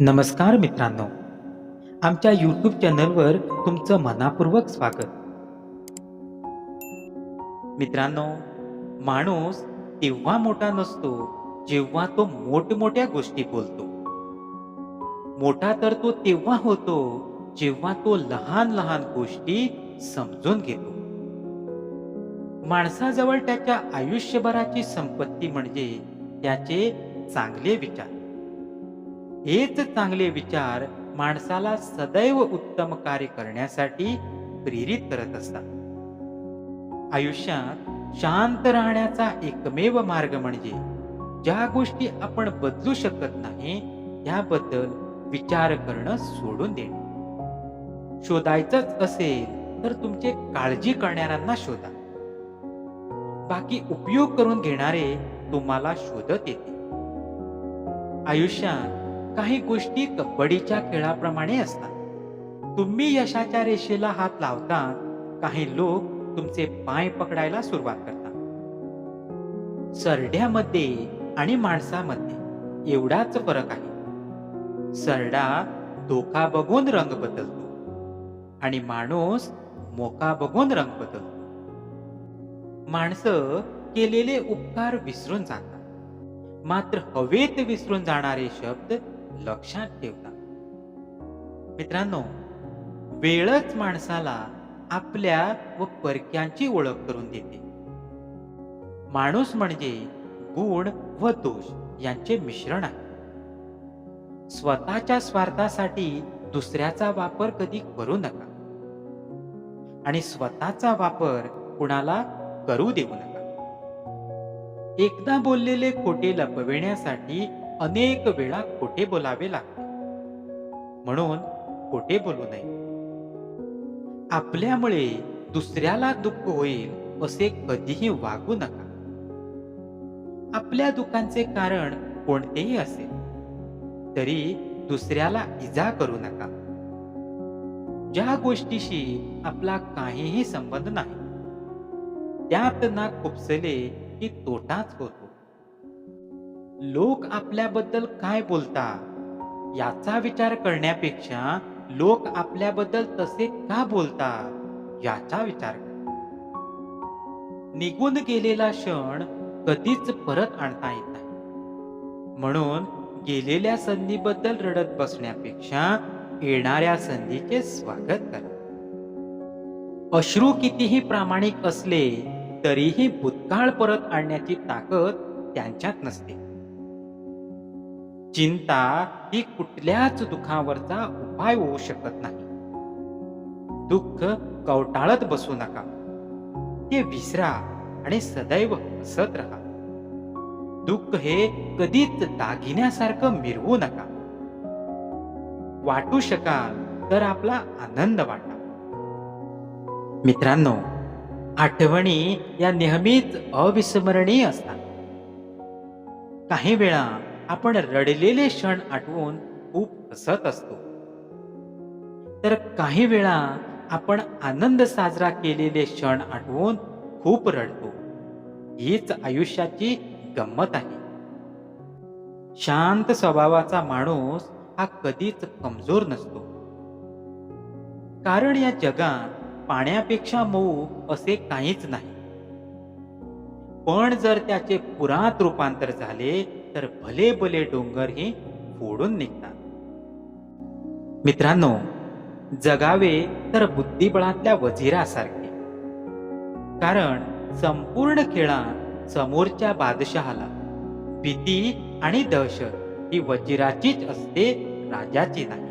नमस्कार मित्रांनो. आमच्या यूट्यूब चॅनलवर तुमचं मनापूर्वक स्वागत. मित्रांनो माणूस तेव्हा मोठा नसतो जेव्हा तो मोठमोठ्या गोष्टी बोलतो. मोठा तर तो तेव्हा होतो जेव्हा तो लहान लहान गोष्टी समजून घेतो. माणसाजवळ त्याच्या आयुष्यभराची संपत्ती म्हणजे त्याचे चांगले विचार. हेच चांगले विचार माणसाला सदैव उत्तम कार्य करण्यासाठी प्रेरित करत असतात. आयुष्यात शांत राहण्याचा एकमेव मार्ग म्हणजे ज्या गोष्टी आपण बदलू शकत नाही त्याबद्दल विचार करणं सोडून देणे. शोधायचंच असेल तर तुमचे काळजी करणाऱ्यांना शोधा. बाकी उपयोग करून घेणारे तुम्हाला शोधत येते. आयुष्यात काही गोष्टी कबड्डीच्या खेळाप्रमाणे असतात. तुम्ही यशाच्या रेषेला हात लावतात काही लोक तुमचे पाय पकडायला सुरुवात करतात. सरड्यामध्ये आणि माणसामध्ये एवढाच फरक आहे. सरडा धोका बघून रंग बदलतो आणि माणूस मोका बघून रंग बदलतो. माणसं केलेले उपकार विसरून जातात. मात्र हवेत विसरून जाणारे शब्द लक्षात ठेवतात मित्रांनो वेळच माणसाला आपल्या व परक्यांची ओळख करून देते. माणूस म्हणजे गुण व दोष यांचे मिश्रण आहे. स्वतःच्या स्वार्थासाठी दुसऱ्याचा वापर कधी करू नका. आणि स्वतःचा वापर कुणाला करू देऊ नका. एकदा बोललेले खोटे लपविण्यासाठी अनेक वेळा खोटे बोलावे लागते. म्हणून खोटे बोलू नये. आपल्यामुळे दुसऱ्याला दुःख होईल असे कधीही वागू नका. आपल्या दुःखांचे कारण कोणतेही असेल तरी दुसऱ्याला इजा करू नका. ज्या गोष्टीशी आपला काहीही संबंध नाही त्यात ना खुपसले की तोटाच होतो. लोक आपल्याबद्दल काय बोलतात याचा विचार करण्यापेक्षा लोक आपल्याबद्दल तसे का बोलतात याचा विचार निघून गेलेला क्षण कधीच परत आणता येत नाही. म्हणून गेलेल्या संधीबद्दल रडत बसण्यापेक्षा येणाऱ्या संधीचे स्वागत करा. अश्रू कितीही प्रामाणिक असले तरीही भूतकाळ परत आणण्याची ताकद त्यांच्यात नसते. चिंता ही कुठल्याच दुःखावरचा उपाय होऊ शकत नाही. दुःख कवटाळत बसू नका. ते विसरा आणि सदैव हसत राहा. दुःख हे कधीच दागिन्यासारखं मिरवू नका. वाटू शकाल तर आपला आनंद वाटा. मित्रांनो आठवणी या नेहमीच अविस्मरणीय असतात. काही वेळा आपण रडलेले क्षण आठवून खूप हसत असतो. तर काही वेळा आपण आनंद साजरा केलेले क्षण आठवून खूप रडतो. हीच आयुष्याची गंमत आहे. शांत स्वभावाचा माणूस हा कधीच कमजोर नसतो. कारण या जगात पाण्यापेक्षा मऊ असे काहीच नाही. पण जर त्याचे पुरात रूपांतर झाले तर भले भले डोंगरही फोडून निघतात. मित्रांनो जगावे तर बुद्धिबळातल्या वजिरासारखे कारण संपूर्ण खेळात समोरच्या बादशहाला भीती आणि दहशत ही वजिराचीच असते राजाची नाही